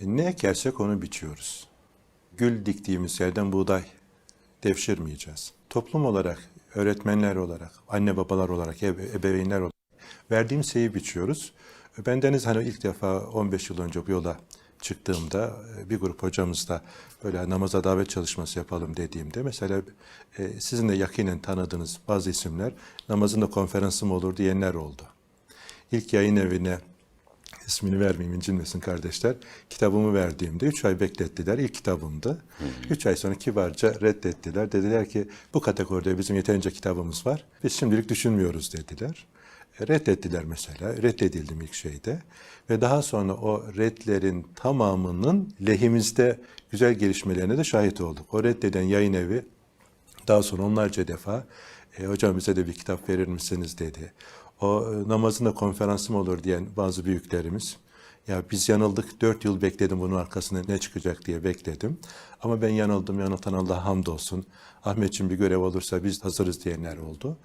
E, Ne ekersek onu biçiyoruz. Gül diktiğimiz yerden buğday devşirmeyeceğiz. Toplum olarak, öğretmenler olarak, anne babalar olarak, ebe- ebeveynler olarak verdiğim şeyi biçiyoruz. Ben Deniz hani ilk defa 15 yıl önce bu yola çıktığımda e, bir grup hocamızla böyle namaza davet çalışması yapalım dediğimde mesela e, sizin de yakinen tanıdığınız bazı isimler namazın da konferansı mı olur diyenler oldu. İlk yayın evine ismini vermeyeyim incinmesin kardeşler. Kitabımı verdiğimde 3 ay beklettiler. İlk kitabımdı. 3 ay sonra kibarca reddettiler. Dediler ki bu kategoride bizim yeterince kitabımız var. Biz şimdilik düşünmüyoruz dediler. E, Reddettiler mesela. Reddedildim ilk şeyde. Ve daha sonra o redlerin tamamının lehimizde güzel gelişmelerine de şahit olduk. O reddeden yayın evi daha sonra onlarca defa e, hocam bize de bir kitap verir misiniz dedi. O e, namazında konferansım olur diyen bazı büyüklerimiz ya biz yanıldık dört yıl bekledim bunun arkasında ne çıkacak diye bekledim. Ama ben yanıldım yanıltan Allah hamdolsun. Ahmetciğim bir görev olursa biz hazırız diyenler oldu.